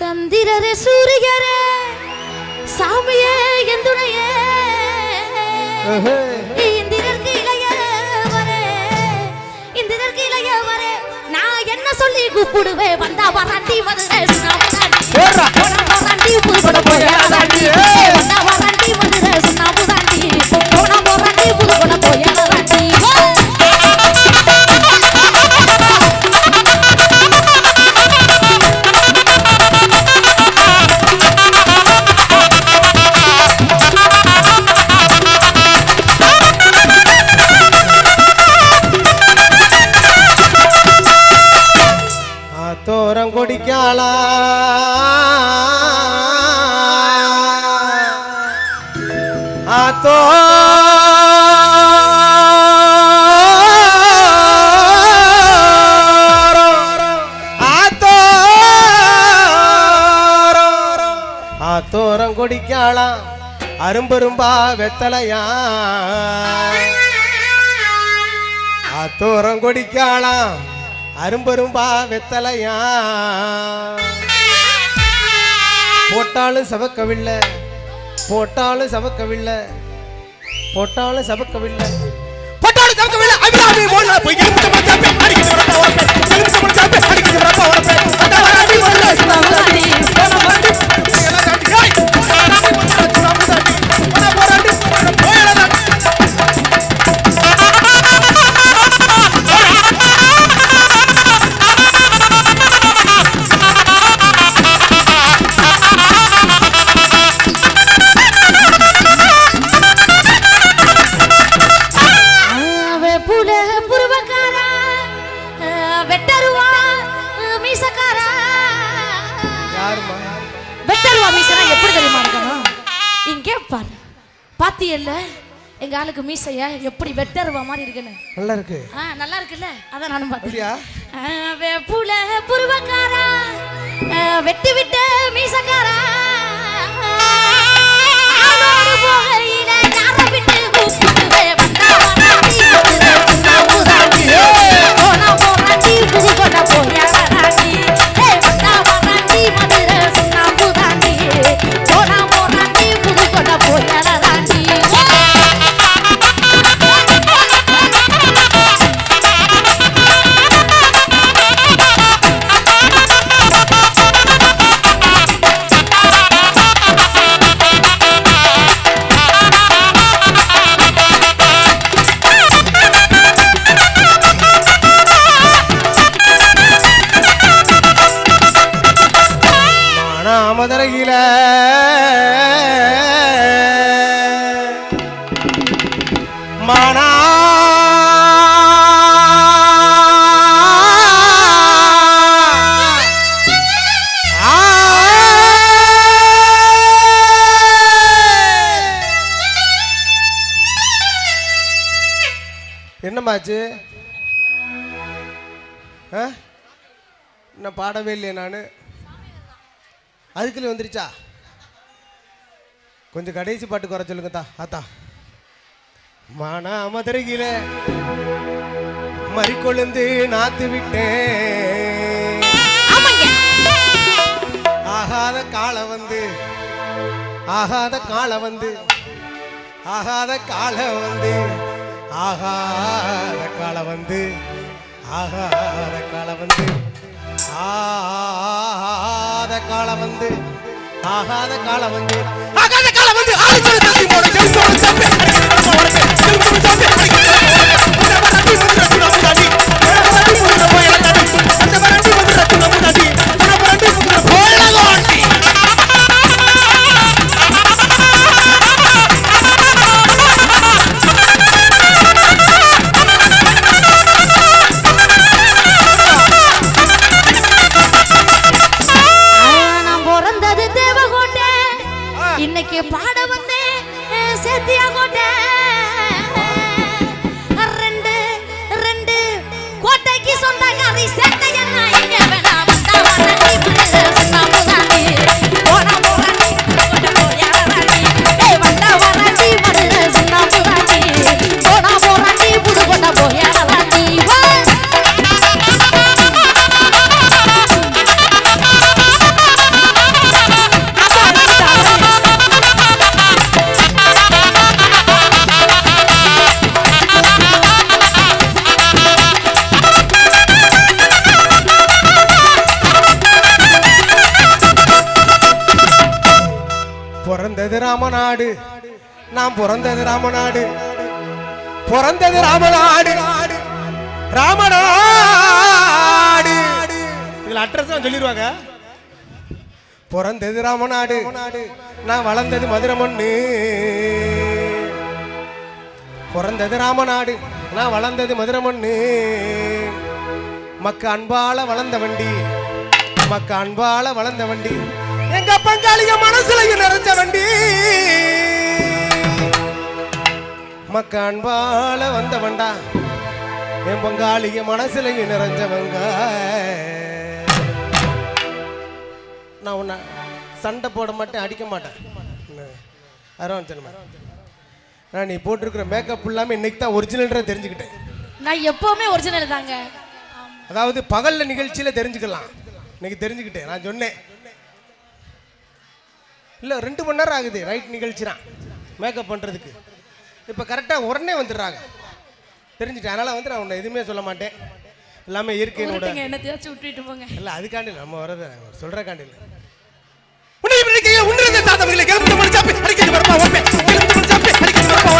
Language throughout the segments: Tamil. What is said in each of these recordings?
சந்திரரே சூரியரே சாமியே எந்துணையே. இந்திரர்க்கு இளையவரே இந்திரர்க்கு இளையவரே நான் என்ன சொல்லி கூப்பிடுவேன்? வந்தா வராண்டி வருகிறேன் வராண்டி புதுப்பட போய் வந்தா வராண்டி. வருகிறேன் சொன்னா புதாண்டி போனா வராண்டி புதுப்பட போய் அரும்பரும்பா வெத்தலையா அத்தோரம் கொடிக்காளாம் அரும்பரும்பா வெத்தலையா போட்டாலும் சவக்கவில்லை போட்டாலும் சவக்கவில்லை போட்டாலும் சவக்கவில்லை போட்டாலும் சவக்கவில்லை அபிராமி மோனா போய் எலுமிச்சை மரம் சாப்பிட்டு அடிக்கிட்டு வரப்பா வரப்பேன் எலுமிச்சை மரம் சாப்பிட்டு அடிக்கிட்டு வரப்பா வரப்பேன் மீசைய எப்படி வெட்டருவா மாதிரி இருக்குன்னு? நல்லா இருக்கு ஆ நல்லா இருக்குல்ல அதான் நானும் பார்த்தேன். வேப்புல புருவக்காரா வெட்டி விட்ட மீசக்காரா இன்னும் பாடவே இல்லையே நான். அதுக்குள்ள வந்துருச்சா? கொஞ்சம் கடைசி பாட்டு குறை சொல்லுங்க தா ஆத்தா. மானா மதுரையில மறிக்கொழுந்து நாத்து விட்டேன். ஆகாத காலை வந்து ஆகாத காலை வந்து ஆகாத காலை வந்து ஆகாத காலை வந்து. ஆகாத காலம் வந்து ஆகாத காலம் வந்து ஆகாத காலம் வந்து. ஆகாத காலம் வந்து ஆரிச்சல தம்பி போடு. ஜெயிச்சோம் சப்பே அடிச்சு போடு சப்பே ஜெயிச்சோம் சப்பே இன்னைக்கு பாட வந்து சேத்தியா கோட்டை. ரெண்டு ரெண்டு கோட்டைக்கு சொந்தக்காரி சேர்த்து ராமநாடு நான் பிறந்தது ராமநாடு. பிறந்தது ராமநாடு. ராமநாடு. இதுல அட்ரஸ் தான் சொல்லிடுவாங்க பிறந்தது ராமநாடு. நான் வளர்ந்தது மதுரை மண்ணு. பிறந்தது ராமநாடு. நான் வளர்ந்தது மதுரை மண்ணு. மக்க அன்பால வளர்ந்த வண்டி. மக்க அன்பால வளர்ந்த வண்டி. எங்க பங்காளிக மனசுலயும் நிறைஞ்ச வண்டி. மக்க அன்பால வந்த வண்டா என் பங்காளிக மனசுலயும் நிறைஞ்சவங்க. நான் உன்னை சண்டை போட மாட்டேன் அடிக்க மாட்டேன். அதான் தெரியுமா நான் நீ போட்டிருக்கிற மேக்கப் இல்லாமல் இன்னைக்கு தான் ஒரிஜினல்ன்ற தெரிஞ்சுக்கிட்டேன். நான் எப்பவுமே ஒரிஜினல் தாங்க. அதாவது பகல்ல நிகழ்ச்சியில தெரிஞ்சுக்கலாம். இன்னைக்கு தெரிஞ்சுக்கிட்டேன் நான் சொன்னேன். இல்லை ரெண்டு மணி நேரம் ஆகுது. ரைட் நிகழ்ச்சி தான் மேக்கப் பண்ணுறதுக்கு இப்போ கரெக்டாக உடனே வந்துடுறாங்க. தெரிஞ்சுட்டேன். அதனால் வந்து நான் உன்னை எதுவுமே சொல்ல மாட்டேன். எல்லாமே இயற்கையினோட. என்னத்தையாச்சும் விட்டுட்டு போங்க. இல்லை அதுக்காண்டி நம்ம வரது சொல்கிற காண்டி இல்லை. உன்னிருந்த சாதவர்களை கிளம்பி அடிக்கடி வரப்பா கிளம்பி முடிச்சாப்பி அடிக்கடி வரப்பா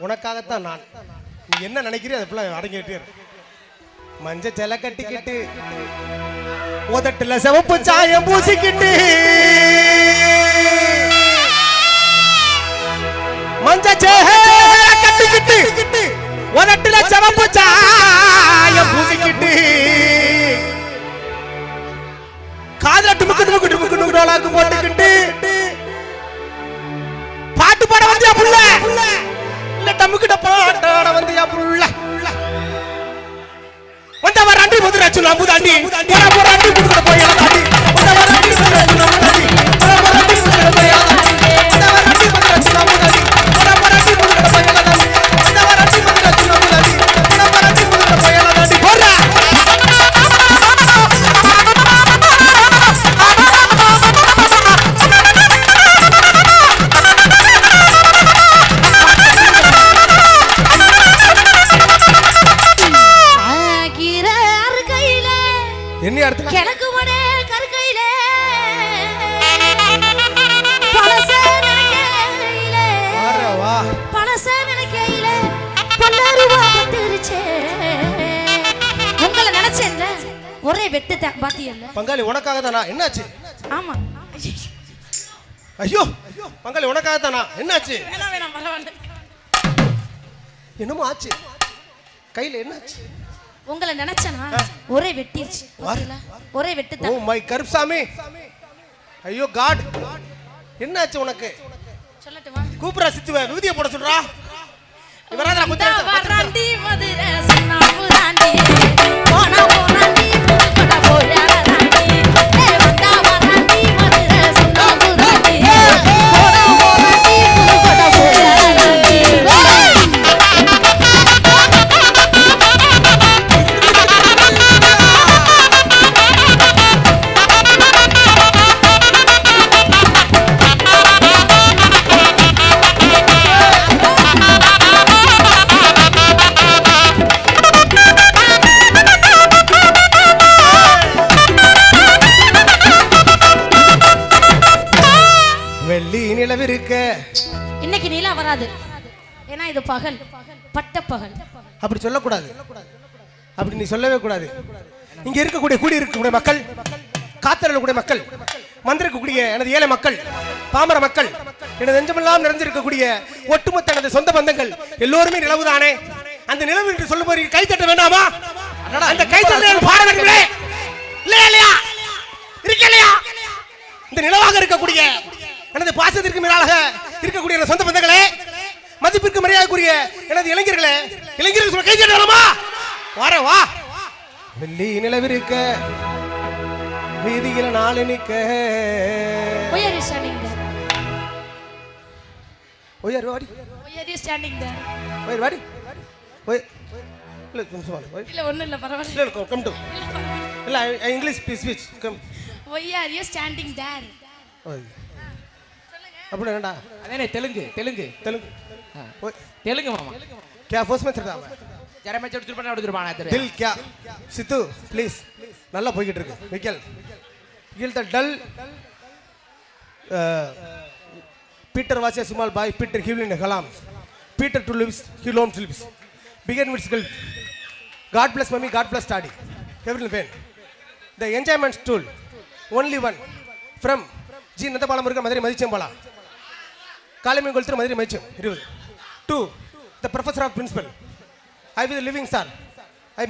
உனக்காகத்தான் நான் நீ என்ன நினைக்கிறீ அது அதுக்குள்ள அடங்கிட்டே மஞ்ச ஜல கட்டிக்கிட்டு உதட்டுல சிவப்பு சாயம் பூசிக்கிட்டு மஞ்ச சேல கட்டிக்கிட்டு உதட்டுல சிவப்பு சாயம் பூசிக்கிட்டு காதல டுமுக்கு டுமுக்கு டுமுக்கு டுமுக்கு டோலாக்கு போட்டுக்கிட்டு பாட்டு பாட வந்தியா புள்ள இல்ல டமுக்கிட்ட பாட்டாட வந்தியா புள்ள? வந்த வராண்டி முதுராச்சு அம்புதாண்டி. போற போராண்டி முதுகுட போய் தாண்டி வந்த வராண்டி தான் பாத்தியல்ல பங்காளி உனக்காக தானா என்னாச்சு? ஆமா. ஐயோ பங்காளி உனக்காக தானா என்னாச்சு? வேணாம் வேணாம் பரவாயில்ல. என்னமோ ஆச்சு. கையில என்னாச்சு? உங்களை நினைச்சனா? ஒரே வெட்டிருச்சு? ஒரே வெட்டு ஓ தான் மை கருப்சாமி ஐயோ காட் என்னாச்சு உனக்கு? சொல்லட்டுமா? கூப்பிடா சித்துவ. விதியை போட சொல்றா. இவராதா வராண்டி மதுரை. போனா வராது. ஏன்னா இது பகல். பட்ட பகல். அப்படி சொல்லக்கூடாது. அப்படி நீ சொல்லவே கூடாது. இங்க இருக்கக்கூடிய கூடி இருக்கக்கூடிய மக்கள் காத்தரக்கூடிய மக்கள் வந்திருக்கக்கூடிய எனது ஏழை மக்கள் பாமர மக்கள் எனது நெஞ்சமெல்லாம் நிறைஞ்சிருக்கக்கூடிய ஒட்டுமொத்த எனது சொந்த பந்தங்கள் எல்லோருமே நிலவுதானே? அந்த நிலவு என்று சொல்லும்போது கை தட்ட வேண்டாமா? அந்த கை தட்ட பாட வேண்டுமே இல்லையா? இல்லையா இருக்க இல்லையா? இந்த நிலவாக இருக்கக்கூடிய எனது பாசத்திற்கு மேலாக இருக்கக்கூடிய சொந்த பந்தங்களே மரியாதைக்குரிய எனது இளைஞர்களே? இளைஞர்கள் சொல்ல கை தட்டலாமா வர வா. வெள்ளி நிலவிருக்க வீதியில நாளை நிக்க? ஒயர் வாடி. You standing there? ஒயர் வாடி. ஒயர் இல்ல கொஞ்சம் இல்ல ஒண்ணும் இல்ல பரவாயில்ல. இல்ல கம் டு இல்ல English speech come Why are you standing there? அப்படி என்னடா? தெலுங்கு தெலுங்கு. தெலுங்கு. தெலுங்கு తెలుగు கே ஃபோர்ஸ் மேட்ச் ஜரமே செடுத்துருப்பான எடுத்துருப்பான தெரியும் டில் கே. சித்து ப்ளீஸ் நல்லா போய்கிட்டு இருக்கு. விக்கல். இல் த டல். பீட்டர் வாசிய சுமால் பாய் பீட்டர் ஹிவ்லின் ஹலாம் பீட்டர் டு லிவ்ஸ் ஹிலோம் ஸ்லிப்ஸ் பிகன் விட்ஸ்கள் God bless mummy God bless daddy every fan the enjoyment tool only one from G நந்தபாலம் இருக்க மதுரை மதிச்சம்பலம் காளிமன் கொளுத்துற மதுரை மதிச்சம் இருபது to the professor of principal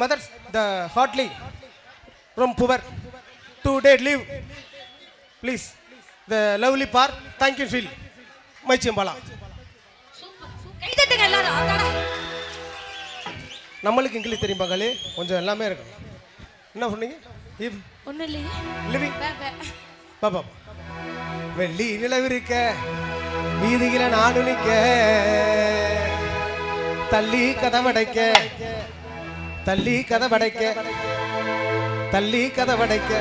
mothers the hotly from poor. Two day leave. Please. The lovely par. Thank you, Phil. My chimbala. கை தட்டுங்க எல்லாரும் அதாடா. நம்மளுக்கு இங்கிலீஷ் தெரியும் பகாலி கொஞ்சம் எல்லாமே இருக்கும் என்ன சொன்னீங்க ஒண்ணும் இல்லையே லிவிங். பாப்பா வெள்ளி நிலவிருக்க வீதியில நானு நிக்க. தள்ளி கதவடைக்க. தள்ளி கதவடைக்க. தள்ளி கதவடைக்க.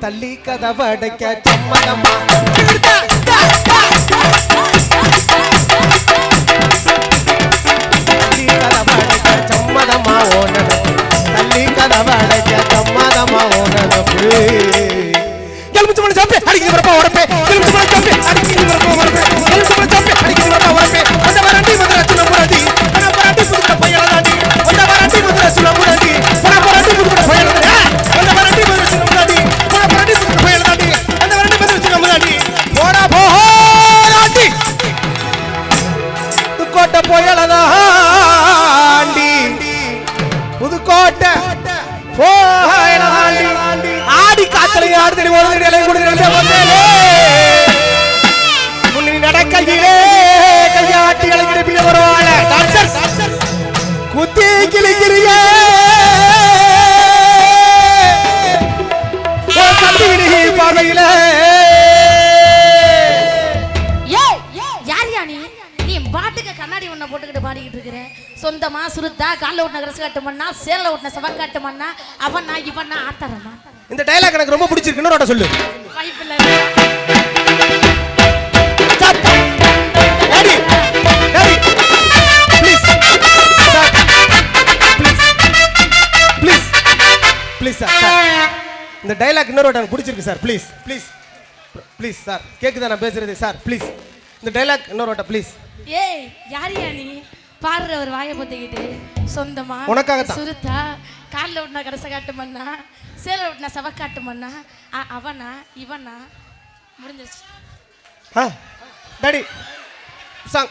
தள்ளி கதவடைக்க. சம்மதமா தள்ளி கதவடைக்க. சம்மதமா ஓனது தள்ளி கதவடைக்க. சம்மதமா ஓனது எலுமிச்சை மணி சாப்பிட்டு அடிக்கிறது வரப்பா உடப்பே எலுமிச்சை மணி சாப்பிட்டு அடிக்கிறது வரப்பா உடப்பே எலுமிச்சை மணி சாப்பிட்டு அடிக்கிறது வரப்பா உடப்பே ஒண்ண போட்டுக்கிட்டு பாடிக்கிட்டு இருக்கிற. சொந்தமா சுருத்தா கால்ல ஓட்டின கிரஸ் காட்டு மண்ணா சேல ஓட்டின சவன் காட்டு மண்ணா அவனா இவனா ஆத்தரமா இந்த டைலாக் எனக்கு ரொம்ப பிடிச்சிருக்குன்னு சொல்ல. வாய்ப்பில்ல. Please, sir. Sir. இந்த டைலாக் இன்னொரு எனக்கு பிடிச்சிருக்கு sir please please please sir கேக்குதா? நான் பேசுறது? சார் ப்ளீஸ் இந்த டைலாக் இன்னொரு வாட்டா ப்ளீஸ் ஏய் யார் யா நீ? பாடுற ஒரு வாயை பொத்திக்கிட்டு சொந்தமா? உனக்காகத்தான். சுருத்தா? கால்ல ஓட்டின கரச காட்டு மண்ணா? சேல ஓட்டின சவ காட்டு மண்ணா? அவனா? இவனா? முடிஞ்சிருச்சு. ஆ டாடி சாங்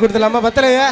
ஒரு கொடுத்துலாமா பத்தலையா